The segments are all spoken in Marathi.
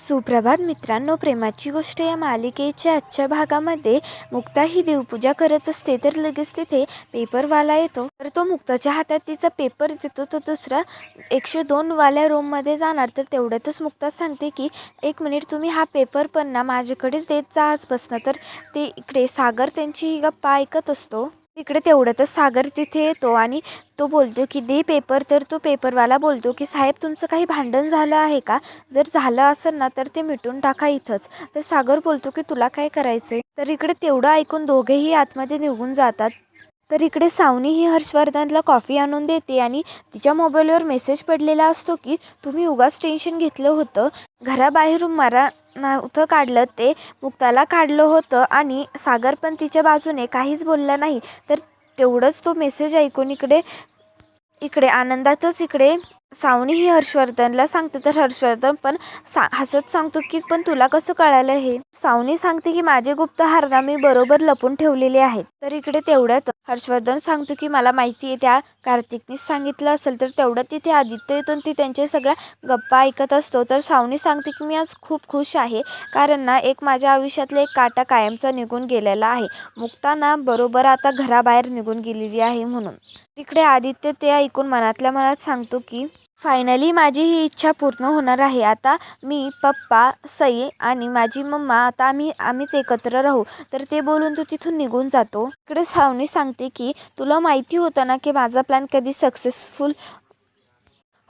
सुप्रभात मित्रांनो प्रेमाची गोष्ट या मालिकेच्या आजच्या भागामध्ये मुक्ता ही देवपूजा करत असते तर लगेच तिथे पेपरवाला येतो. तर तो मुक्ताच्या हातात तिचा पेपर देतो तो दुसरा एकशे दोनवाल्या रूममध्ये जाणार. तर तेवढ्यातच मुक्ता सांगते की एक मिनिट तुम्ही हा पेपर पण ना माझ्याकडेच देत जा आजपासनं. तर ते इकडे सागर त्यांची ही गप्पा ऐकत असतो. इकडे तेवढ्यातच सागर तिथे येतो आणि तो बोलतो की दे पेपर तर तो पेपरवाला बोलतो की साहेब तुमचं काही भांडण झालं आहे का? जर झालं असेल ना तर ते मिटून टाका इथंच. तर सागर बोलतो की तुला काय करायचं आहे तर इकडे तेवढं ऐकून दोघेही आतमध्ये निघून जातात. तर इकडे सावनी ही हर्षवर्धनला कॉफी आणून देते आणि तिच्या मोबाईलवर मेसेज पडलेला असतो की तुम्ही उगाच टेन्शन घेतलं होतं. घराबाहेरून मारा नव्हतं काढलं ते मुक्ताला काढलं होतं आणि सागर पण तिच्या बाजूने काहीच बोलला नाही. तर तेवढंच तो मेसेज ऐकून इकडे इकडे आनंदातच इकडे सावनी ही हर्षवर्धनला सांगते. तर हर्षवर्धन पण सा हसत सांगतो की पण तुला कसं कळालं हे? सावनी सांगते की माझे गुप्त हारणा मी बरोबर लपून ठेवलेले आहेत. तर इकडे तेवढ्यात हर्षवर्धन सांगतो की मला माहिती आहे त्या कार्तिकनीच सांगितलं असेल तर तेवढं तिथे आदित्य येतो ती त्यांच्या सगळ्या गप्पा ऐकत असतो. तर सावनी सांगते की मी आज खूप खुश आहे कारण ना एक माझ्या आयुष्यातला एक काटा कायमचा निघून गेलेला आहे. मुक्ता ना बरोबर आता घराबाहेर निघून गेलेली आहे म्हणून. तिकडे आदित्य ते ऐकून मनातल्या मनात सांगतो की फायनली माझी ही इच्छा पूर्ण होणार आहे. आता मी पप्पा सई आणि माझी मम्मा आता आम्ही आम्हीच एकत्र राहू. तर ते बोलून तो तिथून निघून जातो. इकडे सावनी सांगते की तुला माहिती होतं ना की माझा प्लॅन कधी सक्सेसफुल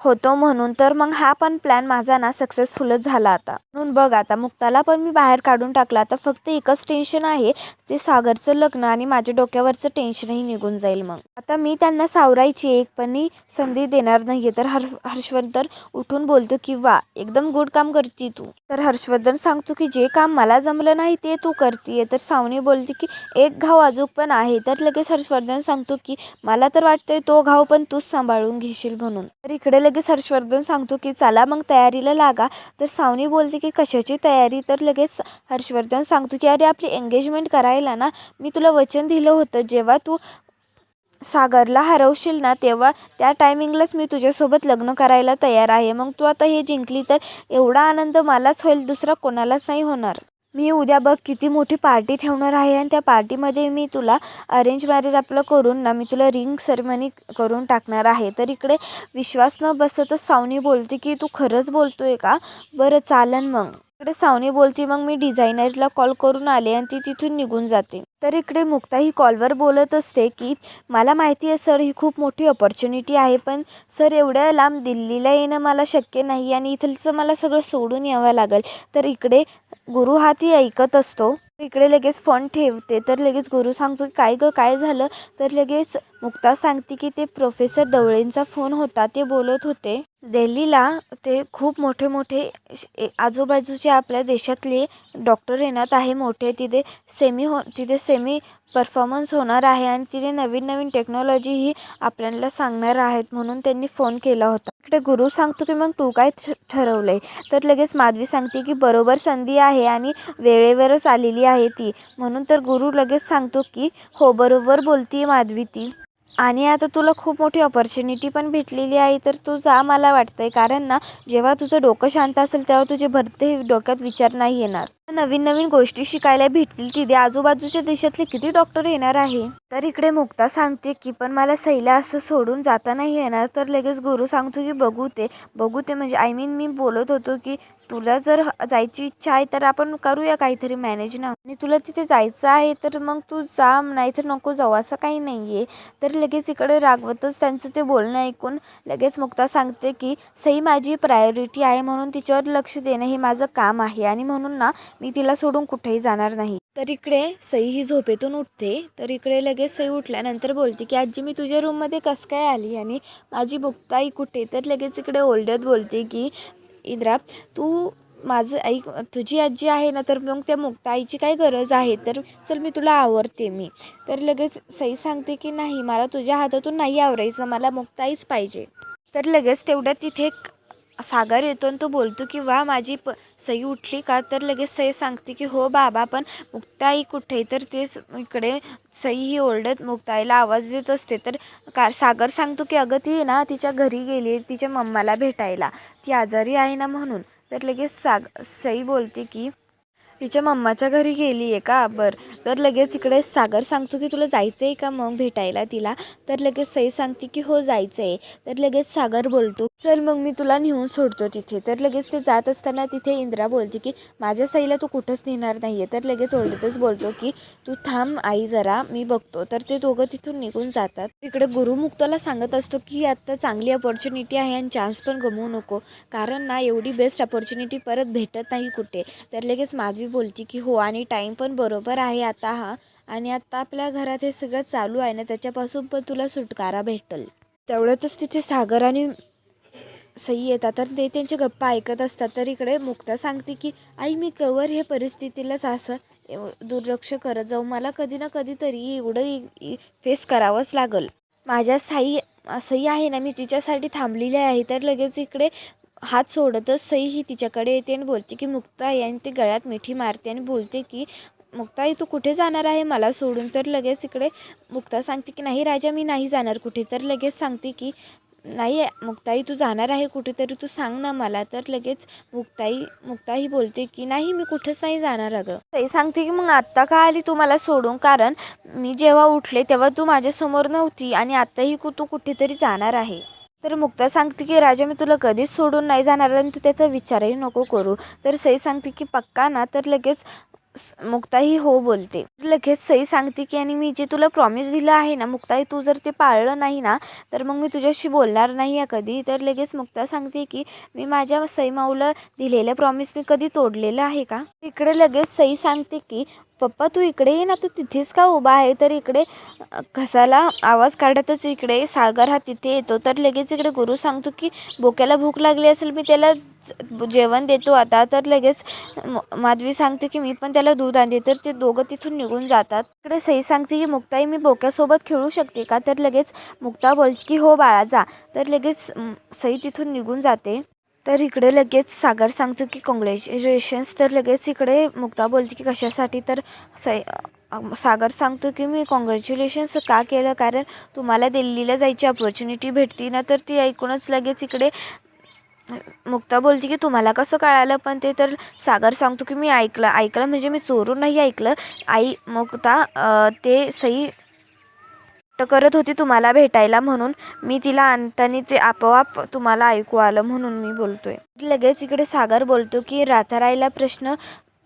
होतो म्हणून तर मग हा पण प्लॅन माझा ना सक्सेसफुलच झाला आता. म्हणून बघ आता मुक्ताला पण मी बाहेर काढून टाकला. आता फक्त एकच टेन्शन आहे ते सागरचं लग्न आणि माझ्या डोक्यावरचं टेन्शनही निघून जाईल मग. आता मी त्यांना सावरायची एक पण संधी देणार नाहीये. तर हर्ष हर्षवर्धन उठून बोलतो की वा एकदम गुड काम करती तू. तर हर्षवर्धन सांगतो की जे काम मला जमलं नाही ते तू करतीये. तर सावनी बोलते की एक घाव अजूक पण आहे. तर लगेच हर्षवर्धन सांगतो की मला तर वाटतंय तो घाव पण तूच सांभाळून घेशील म्हणून. तर इकडे लगेच हर्षवर्धन सांगतो की चला मग तयारीला लागा. तर सावनी बोलते की कशाची तयारी? तर लगेच हर्षवर्धन सांगतो की अरे आपली एंगेजमेंट करायला ना मी तुला वचन दिलं होतं. जेव्हा तू सागरला हरवशील ना तेव्हा त्या टायमिंगलाच मी तुझ्यासोबत लग्न करायला तयार आहे. मग तू आता हे जिंकली तर एवढा आनंद मलाच होईल दुसरा कोणालाच नाही होणार. मी उद्या बघ किती मोठी पार्टी ठेवणार आहे आणि त्या पार्टीमध्ये मी तुला अरेंज मॅरेज आपलं करून ना मी तुला रिंग सेरेमनी करून टाकणार आहे. तर इकडे विश्वास न बसतच सावनी बोलते की तू खरंच बोलतो आहे का? बरं चालन मग. इकडे सावनी बोलते मग मी डिझायनरला कॉल करून आले आणि ती तिथून निघून जाते. तर इकडे मुक्ता ही कॉलवर बोलत असते की मला माहिती आहे सर ही खूप मोठी ऑपॉर्च्युनिटी आहे पण सर एवढ्या लांब दिल्लीला येणं मला शक्य नाही आणि इथलचं मला सगळं सोडून यावं लागेल. तर इकडे गुरु हा ती ऐकत असतो. इकडे लगेच फोन ठेवते तर लगेच गुरु सांगतो की काय गं काय झालं? तर लगेच मुक्ता सांगते की ते प्रोफेसर दवळेंचा फोन होता. ते बोलत होते दिल्लीला ते खूप मोठे मोठे आजूबाजूचे आपल्या देशातले डॉक्टर येणार आहे मोठे तिथे सेमी हो तिथे सेमी परफॉर्मन्स होणार आहे आणि तिथे नवीन नवीन टेक्नॉलॉजी ही आपल्याला सांगणार आहेत. म्हणून त्यांनी फोन केला होता. इकडे गुरु सांगतो की मग तू काय ठ- ठरवलंय? तर लगेच माधवी सांगते की बरोबर संधी आहे आणि वेळेवरच आलेली आहे ती. म्हणून तर गुरु लगेच सांगतो की हो बरोबर बोलती माधवी ती. आणि आता तुला खूप मोठी ऑपॉर्च्युनिटी पण भेटलेली आहे तर तू जा मला वाटतंय. कारण ना जेव्हा तुझं डोकं शांत असेल तेव्हा तुझे भरते डोक्यात विचार नाही येणार. नवीन नवीन गोष्टी शिकायला भेटतील तिथे आजूबाजूच्या देशातले किती डॉक्टर येणार आहे? तर इकडे मुक्ता सांगते की पण मला सैला असं सोडून जाता नाही येणार. तर लगेच गुरु सांगतो की बघू ते. बघू ते म्हणजे आय मीन मी बोलत होतो की तुला जर जायची इच्छा आहे तर आपण करूया काहीतरी मॅनेज ना. आणि तुला तिथे जायचं आहे तर मग तू जा नाही तर नको जाऊ. असं काही नाही आहे तर लगेच इकडे रागवतच त्यांचं ते बोलणं ऐकून लगेच मुक्ता सांगते की सई माझी प्रायोरिटी आहे म्हणून तिच्यावर लक्ष देणं हे माझं काम आहे. आणि म्हणून ना मी तिला सोडून कुठेही जाणार नाही. तर इकडे सई ही झोपेतून उठते. तर इकडे लगेच सई उठल्यानंतर बोलते की आजी मी तुझ्या रूममध्ये कसं काय आली? आणि माझी मुक्ताई कुठे? तर लगेच इकडे ओरडत बोलते की इंद्रा तू माझं ऐक तुझी आजी आहे ना तर मग त्या मुक्ता आईची काय गरज आहे? तर चल मी तुला आवरते मी. तर लगेच सई सांगते की नाही मला तुझ्या हातातून नाही आवरायचं. मला मुक्ताईच पाहिजे. तर लगेच तेवढ्यात तिथे सागर येतो आणि तो बोलतो की वा माझी प सई उठली का? तर लगेच सई सांगते की हो बाबा पण मुक्ताई कुठे तर तेच इकडे सई ही ओरडत मुक्ताईला आवाज देत असते. तर का सागर सांगतो की अगं ती ना तिच्या घरी गेली तिच्या मम्माला भेटायला. ती आजारी आहे ना म्हणून. तर लगेच साग सई बोलते की तिच्या मम्माच्या घरी गेली आहे का? बरं. तर लगेच इकडे सागर सांगतो की तुला जायचं आहे का मग भेटायला तिला? तर लगेच सई सांगते की हो जायचं आहे तर लगेच सागर बोलतो चल मग मी तुला नेऊन सोडतो तिथे. तर लगेच ते जात असताना तिथे इंद्रा बोलते की माझ्या सईला तू कुठंच नेणार नाही आहे तर लगेच ओरडतच बोलतो की तू थांब आई जरा मी बघतो. तर ते दोघं तिथून निघून जातात. इकडे गुरुमुक्ताला सांगत असतो की आत्ता चांगली अपॉर्च्युनिटी आहे आणि चान्स पण गमवू नको. कारण ना एवढी बेस्ट अपॉर्च्युनिटी परत भेटत नाही कुठे. तर लगेच माधवी बोलती की हो आणि टाईम पण बरोबर आहे आता हा. आणि आत्ता आपल्या घरात हे सगळं चालू आहे ना त्याच्यापासून पण तुला सुटकारा भेटल. तेवढ्यातच तिथे सागर आणि सई येतात. तर ते त्यांचे गप्पा ऐकत असतात. तर इकडे मुक्ता सांगते की आई मी कवर हे परिस्थितीलाच असं एव- दुर्लक्ष करत जाऊ. मला कधी ना कधीतरी एवढं फेस करावंच लागल. माझ्या साई सई आहे ना मी तिच्यासाठी थांबलेली आहे. तर लगेच इकडे हात सोडतच सई ही तिच्याकडे येते आणि बोलते की मुक्ताई आणि ते गळ्यात मिठी मारते आणि बोलते की मुक्ताई तू कुठे जाणार आहे? मला सोडून तर लगेच इकडे. मुक्ता सांगते की नाही राजा मी नाही जाणार कुठे. तर लगेच सांगते की नाही मुक्ताई तू जाणार आहे कुठेतरी तू सांग ना मला. तर लगेच मुक्ताई मुक्ताई बोलते की नाही मी कुठंच नाही जाणार अगं. ताई सांगते की मग आत्ता का आली तू मला सोडून? कारण मी जेव्हा उठले तेव्हा तू माझ्यासमोर नव्हती आणि आत्ताही कु तू कुठेतरी जाणार आहे. तर मुक्ता सांगते की राजा मी तुला कधीच सोडून नाही जाणार आणि तू त्याचा विचारही नको करू. तर सई सांगते की पक्का ना? तर लगेच मुक्ताही हो बोलते. लगेच सई सांगते की आणि मी जे तुला प्रॉमिस दिलं आहे ना मुक्ताई तू जर ते पाळलं नाही ना तर मग मी तुझ्याशी बोलणार नाही आहे कधी. तर लगेच मुक्ता सांगते की मी माझ्या सईमाऊला दिलेलं प्रॉमिस मी कधी तोडलेलं आहे का? इकडे लगेच सई सांगते की पप्पा तू इकडे ये ना. तू तिथेच का उभा आहे? तर इकडे घसाला आवाज काढतच इकडे. सागर हा तिथे येतो. तर लगेच इकडे गुरु सांगतो की बोक्याला भूक लागली असेल मी त्याला जेवण देतो आता. तर लगेच माधवी सांगते की मी पण त्याला दूध आणते. तर ते दोघं तिथून निघून जातात. इकडे सई सांगते की मुक्ताई मी बोक्यासोबत खेळू शकते का? तर लगेच मुक्ता बोलते की हो बाळा जा. तर लगेच सई तिथून निघून जाते. तर इकडे लगेच सागर सांगतो की कॉंग्रॅच्युलेशन्स तर लगेच इकडे मुक्ता बोलते की कशासाठी? तर सई सागर सांगतो की मी कॉंग्रॅच्युलेशन्स का केलं? कारण तुम्हाला दिल्लीला जायची अपॉर्च्युनिटी भेटती ना तर ती ऐकूनच लगेच इकडे मुक्ता बोलते की तुम्हाला कसं कळालं? पण ते तर सागर सांगतो की मी ऐकलं. ऐकलं म्हणजे मी चोरून नाही ऐकलं. आई मुक्ता ते सई करत होती तुम्हाला भेटायला म्हणून. मी तिला आणताना ते आपोआप तुम्हाला ऐकू आलं म्हणून मी बोलतोय. लगेच इकडे सागर बोलतो की रातारायला प्रश्न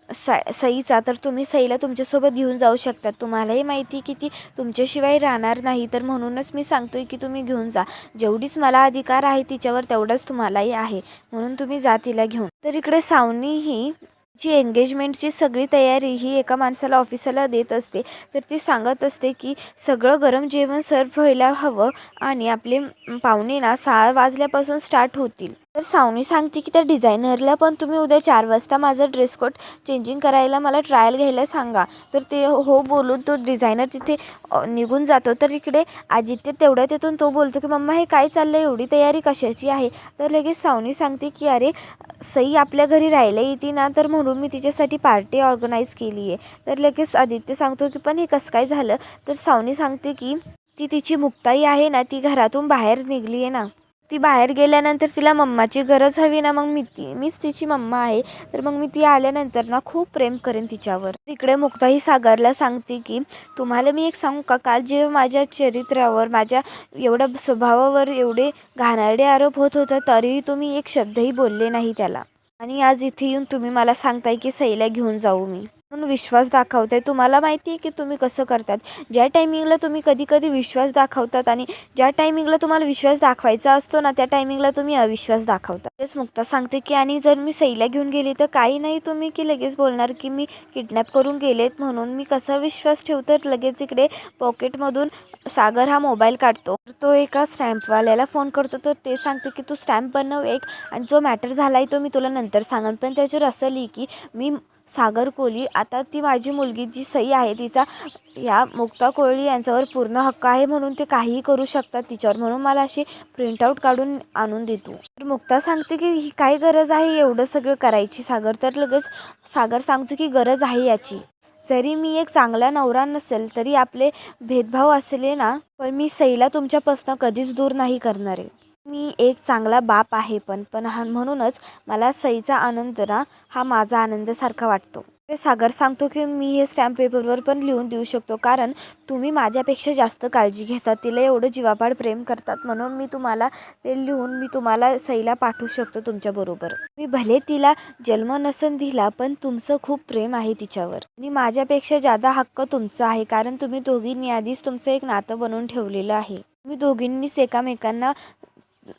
सा सईचा. तर तुम्ही सईला तुमच्यासोबत घेऊन जाऊ शकतात तुम्हालाही माहिती की ती तुमच्याशिवाय राहणार नाही. तर म्हणूनच मी सांगतोय की तुम्ही घेऊन जा. जेवढीच मला अधिकार आहे तिच्यावर तेवढाच तुम्हालाही आहे. म्हणून तुम्ही जा तिला घेऊन. तर इकडे सावनी ही जी एंगेजमेंटची सगळी तयारी ही एका माणसाला ऑफिसाला देत असते तर ती सांगत असते की सगळं गरम जेवण सर्व व्हायला हवं आणि आपले पाहुणे ना सहा वाजल्यापासून स्टार्ट होतील. तर सावनी सांगते की त्या डिझायनरला पण तुम्ही उद्या चार वाजता माझं ड्रेस कोड चेंजिंग करायला मला ट्रायल घ्यायला सांगा. तर ते हो बोलून तो डिझायनर तिथे निघून जातो. तर इकडे आदित्य तेवढ्यात येतून तो बोलतो की मम्मा हे काय चाललं एवढी तयारी कशाची आहे? तर लगेच सावनी सांगते की अरे सई आपल्या घरी राहायला येते ना तर म्हणून मी तिच्यासाठी पार्टी ऑर्गनाईज केली आहे तर लगेच आदित्य सांगतो की पण हे कसं काय झालं? तर सावनी सांगते की ती तिची मुक्ताई आहे ना ती घरातून बाहेर निघली आहे ना. ती बाहेर गेल्यानंतर तिला मम्माची गरज हवी ना मग मी ती मीच तिची मम्मा आहे. तर मग मी ती आल्यानंतर ना खूप प्रेम करेन तिच्यावर. इकडे मुक्ताही सागरला सांगते की तुम्हाला मी एक सांगू का? काल जे माझ्या चरित्रावर माझ्या एवढ्या स्वभावावर एवढे घाणारडे आरोप होत होता तरीही तुम्ही एक शब्दही बोलले नाही त्याला. आणि आज इथे येऊन तुम्ही मला सांगताय की सईला घेऊन जाऊ मी. म्हणून विश्वास दाखवताय. तुम्हाला माहिती आहे की तुम्ही कसं करतात? ज्या टायमिंगला तुम्ही कधी कधी विश्वास दाखवतात आणि ज्या टायमिंगला तुम्हाला विश्वास दाखवायचा असतो ना त्या टायमिंगला तुम्ही अविश्वास दाखवता. तेच मुक्ता सांगते की आणि जर मी सईला घेऊन गेली तर काही नाही तुम्ही की लगेच बोलणार की मी किडनॅप करून गेलेत म्हणून मी कसा विश्वास ठेवतो? तर लगेच इकडे पॉकेटमधून सागर हा मोबाईल काढतो. तो एका स्टॅम्पवाल्याला फोन करतो. तर ते सांगते की तू स्टॅम्प बनव एक आणि जो मॅटर झाला आहे तो मी तुला नंतर सांगेन. पण त्याच्यावर असं लिही की मी सागर कोळी आता ती माझी मुलगी जी सई आहे तिचा ह्या मुक्ता कोळी यांच्यावर पूर्ण हक्क आहे म्हणून ते काहीही करू शकतात तिच्यावर म्हणून मला अशी प्रिंटआउट काढून आणून देतो तर मुक्ता सांगते की ही काय गरज आहे एवढं सगळं करायची. सागर तर लगेच सागर सांगतो की गरज आहे याची. जरी मी एक चांगला नवरा नसेल तरी आपले भेदभाव असले ना पण मी सईला तुमच्यापासनं कधीच दूर नाही करणार. आहे मी एक चांगला बाप आहे पण पण हा म्हणूनच मला सईचा आनंद ना हा माझा आनंदासारखा वाटतो. ते सागर सांगतो की मी हे स्टॅम्प पेपरवर पण लिहून देऊ शकतो कारण तुम्ही माझ्यापेक्षा जास्त काळजी घेतात तिला एवढं जीवापाड प्रेम करतात म्हणून मी तुम्हाला ते लिहून मी तुम्हाला सईला पाठवू शकतो तुमच्याबरोबर मी भले तिला जन्म नसन दिला पण तुमचं खूप प्रेम आहे तिच्यावर. आणि माझ्यापेक्षा जादा हक्क तुमचा आहे कारण तुम्ही दोघींनी आधीच तुमचं एक नातं बनवून ठेवलेलं आहे. तुम्ही दोघींनीच एकामेकांना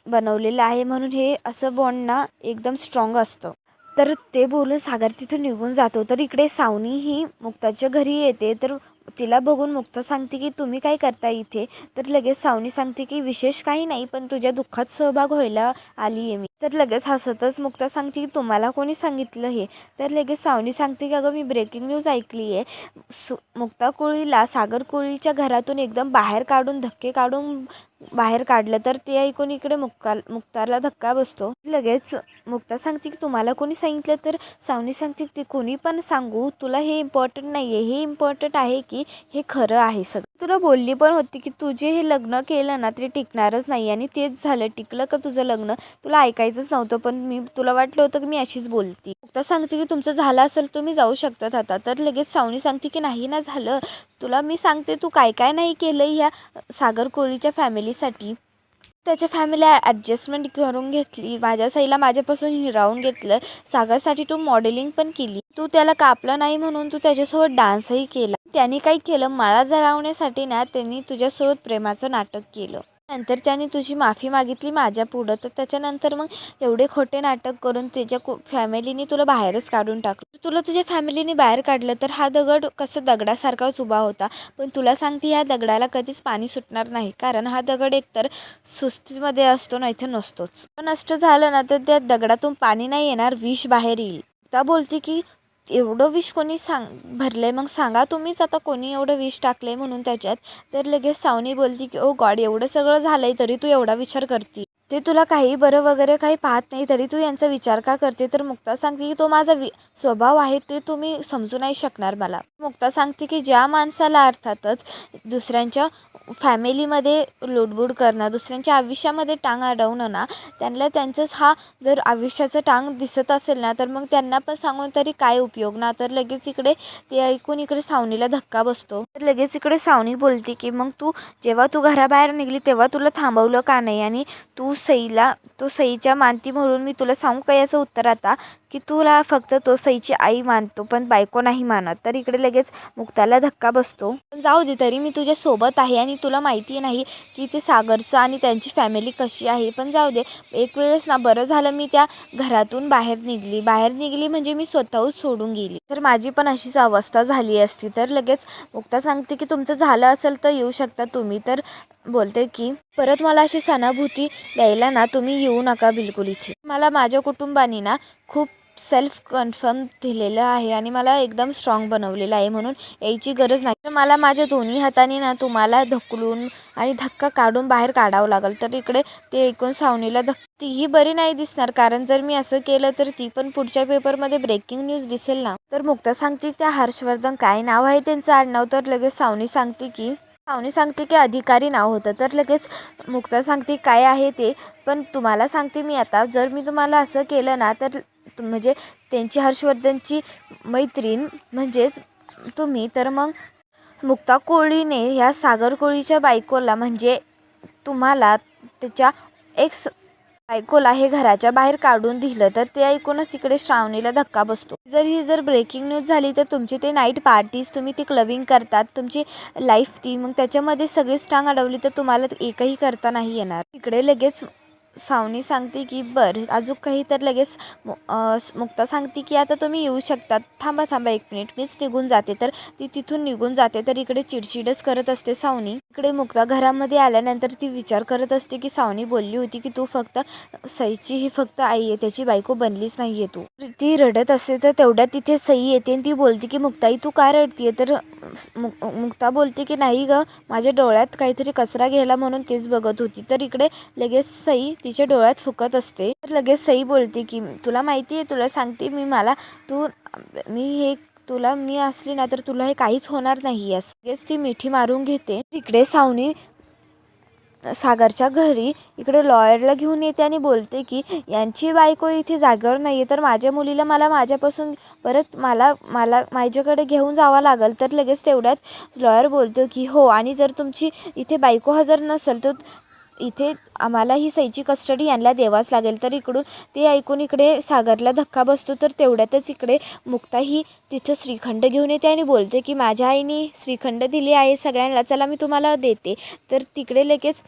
बनवलेलं आहे म्हणून हे असं बॉन्ड ना एकदम स्ट्रॉंग असतं. तर ते बोलून सागर तिथून निघून जातो. तर इकडे सावनी ही मुक्ताच्या घरी येते. तर तिला बघून मुक्ता सांगते की तुम्ही काय करता इथे? तर लगेच सावनी सांगते की विशेष काही नाही पण तुझ्या दुःखात सहभाग व्हायला आली आहे मी. तर लगेच हसतच मुक्ता सांगते की तुम्हाला कोणी सांगितलं हे? तर लगेच सावनी सांगते की अगं मी ब्रेकिंग न्यूज ऐकली आहे. सु मुक्ता कोळीला सागर कोळीच्या घरातून एकदम बाहेर काढून धक्के काढून बाहेर काढलं तर ते ऐकून इकडे मुक्ताल मुक्ताला धक्का बसतो. लगेच मुक्ता सांगते की तुम्हाला कोणी सांगितलं तर? सावनी सांगते की कोणी पण सांगू तुला हे इम्पॉर्टंट नाही आहे हे इम्पॉर्टंट आहे की हे खरं आहे सगळं. तुला बोलली पण होती की तुझे हे लग्न केलं ना ते टिकणारच नाही आणि तेच झालं. टिकलं का तुझं लग्न? तुला ऐकायचंच नव्हतं पण मी तुला वाटलं होतं की मी अशीच बोलती. मुक्ता सांगते की तुमचं झालं असेल तुम्ही जाऊ शकतात आता. तर लगेच सावनी सांगते की नाही ना झालं. तुला मी सांगते तू काय काय नाही केलं ह्या सागर कोळीच्या फॅमिलीसाठी त्याच्या फॅमिली ॲडजस्टमेंट करून घेतली. माझ्या साईला माझ्यापासून हिरावून घेतलं. सागरसाठी तू मॉडेलिंग पण केली. तू त्याला कापलं नाही म्हणून तू त्याच्यासोबत डान्सही केला. त्यांनी काय केलं. माळा जळवण्यासाठी ना त्यांनी तुझ्यासोबत प्रेमाचं नाटक केलं. नंतर त्याने तुझी माफी मागितली माझ्या पुढं. तर त्याच्यानंतर मग एवढे खोटे नाटक करून त्याच्या को फॅमिलीने तुला बाहेरच काढून टाकलं. तुला तुझ्या फॅमिलीने बाहेर काढलं तर हा दगड कसं दगडासारखाच उभा होता. पण तुला सांगते ह्या दगडाला कधीच पाणी सुटणार नाही. कारण हा दगड एकतर सुस्तीमध्ये असतो ना इथे नसतोच. पण नष्ट झालं ना तर त्या दगडातून पाणी नाही येणार विष बाहेर येईल. त्या बोलते की एवढं विष कोणी सांग भरलं आहे मग सांगा तुम्हीच आता कोणी एवढं विष टाकलं आहे म्हणून त्याच्यात. तर लगेच सावनी बोलती की ओ गॉड एवढं सगळं झालं आहे तरी तू एवढा विचार करते. ते तुला काही बरं वगैरे काही पाहत नाही तरी तू यांचा विचार का करते? तर मुक्ता सांगते की तो माझा वि स्वभाव आहे ते तुम्ही समजू नाही शकणार मला. मुक्ता सांगते की ज्या माणसाला अर्थातच दुसऱ्यांच्या फॅमिलीमध्ये लुडबुड करणं दुसऱ्यांच्या आयुष्यामध्ये टांग अडवणं ना त्यांना त्यांचंच हा जर आयुष्याचं टांग दिसत असेल ना तर मग त्यांना पण सांगून तरी काय उपयोग ना. तर लगेच इकडे ते ऐकून इकडे सावनीला धक्का बसतो. तर लगेच इकडे सावनी बोलते की मग तू जेव्हा तू घराबाहेर निघली तेव्हा तुला थांबवलं का नाही? आणि तू सईला तो सईच्या मानती म्हणून मी तुला सांगू का याचं उत्तर आता? की तुला फक्त तो सईची आई मानतो पण बायको नाही मानत. तर इकडे लगेच मुक्ताला धक्का बसतो. पण जाऊ दे तरी मी तुझ्यासोबत आहे आणि तुला माहिती नाही की ते सागरचं आणि त्यांची फॅमिली कशी आहे. पण जाऊ दे एक वेळेस ना बरं झालं मी त्या घरातून बाहेर निघली. बाहेर निघली म्हणजे मी स्वतःहून सोडून गेली. तर माझी पण अशीच अवस्था झाली असती. तर लगेच मुक्ता सांगते की तुमचं झालं असेल तर येऊ शकता तुम्ही. तर बोलते की परत मला अशी सणाभूती द्यायला ना तुम्ही येऊ नका बिलकुल इथे. मला माझ्या कुटुंबाने ना खूप सेल्फ कन्फर्म दिलेलं आहे आणि मला एकदम स्ट्रॉंग बनवलेलं आहे म्हणून यायची गरज नाही. तर मला माझ्या दोन्ही हाताने ना तुम्हाला धकलून आणि धक्का काढून बाहेर काढावं लागेल. तर इकडे ते ऐकून सावनीला धक् तीही बरी नाही दिसणार. कारण जर मी असं केलं तर ती पण पुढच्या पेपरमध्ये ब्रेकिंग न्यूज दिसेल ना. तर मुक्ता सांगते त्या हर्षवर्धन काय नाव आहे त्यांचं आडनाव? तर लगेच सावनी सांगते की सावनी सांगते की अधिकारी नाव होतं. तर लगेच मुक्ता सांगते काय आहे ते. पण तुम्हाला सांगते मी आता. जर मी तुम्हाला असं केलं ना तर म्हणजे त्यांची हर्षवर्धनची मैत्रीण म्हणजेच तुम्ही तर मग मुक्ता कोळीने ह्या सागर कोळीच्या बायकोला म्हणजे तुम्हाला त्याच्या एक्स बायकोला हे घराच्या बाहेर काढून दिलं तर ते ऐकूनच इकडे श्रावणीला धक्का बसतो. जर ही जर ब्रेकिंग न्यूज झाली तर तुमची ते नाईट पार्टीज तुम्ही ती क्लबिंग करतात तुमची लाईफ ती मग त्याच्यामध्ये सगळीच टांग अडवली तर तुम्हाला एकही करता नाही येणार. इकडे लगेच सावनी सांगते की बरं अजून काही तर लगेच मु मुक्ता सांगते की आता तुम्ही येऊ शकतात. थांबा थांबा एक मिनिट. मीच निघून जाते. तर ती तिथून निघून जाते. तर इकडे चिडचिडच करत असते सावनी. इकडे मुक्ता घरामध्ये आल्यानंतर ती विचार करत असते की सावनी बोलली होती की तू फक्त सईची ही फक्त आई आहे. त्याची बायको बनलीच नाही आहे तू ती रडत असते. तर तेवढ्यात तिथे सई येते आणि ती बोलते की मुक्ताई तू का रडतीये? तर मुक मुक्ता बोलते की नाही गं. माझ्या डोळ्यात काहीतरी कचरा घ्यायला म्हणून तेच बघत होती. तर इकडे लगेच सई तिच्या डोळ्यात फुकत असते. तर लगेच सई बोलते की तुला माहिती आहे तुला सांगते मी मला तू मी हे तुला मी असली ना तर तुला हे काहीच होणार नाही. आहे लगेच ती मिठी मारून घेते. इकडे सावनी सागरच्या घरी इकडे लॉयरला घेऊन येते आणि बोलते की यांची बायको इथे जागेवर नाही आहे तर माझ्या मुलीला मला माझ्यापासून परत मला मला माझ्याकडे घेऊन जावं लागेल. तर लगेच तेवढ्यात लॉयर बोलतो की हो आणि जर तुमची इथे बायको हजर नसेल तर इथे आम्हाला ही सईची कस्टडी यांना द्यावाच लागेल. तर इकडून ते ऐकून इकडे सागरला धक्का बसतो तर तेवढ्यातच इकडे मुक्ता ही तिथं श्रीखंड घेऊन येते आणि बोलते की माझ्या आईने श्रीखंड दिली आहे सगळ्यांना चला मी तुम्हाला देते. तर तिकडे लगेच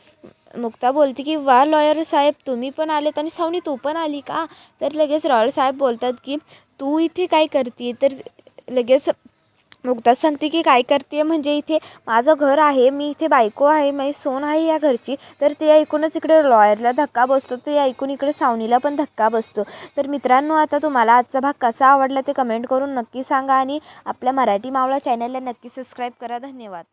मुक्ता बोलते की वा लॉयर साहेब तुम्ही पण आलेत आणि सावनी तू पण आली का? तर लगेच रॉयर साहेब बोलतात की तू इथे काय करते तर लगेच मुग्धा सांगते की काय करते म्हणजे इथे माझं घर आहे मी इथे बायको आहे माझी सोन आहे या घरची. तर ते ऐकूनच इकडे लॉयरला धक्का बसतो ते ऐकून इकडे सावनीला पण धक्का बसतो. तर मित्रांनो आता तुम्हाला आजचा भाग कसा आवडला ते कमेंट करून नक्की सांगा आणि आपल्या मराठी मावळा चॅनलला नक्की सबस्क्राईब करा. धन्यवाद.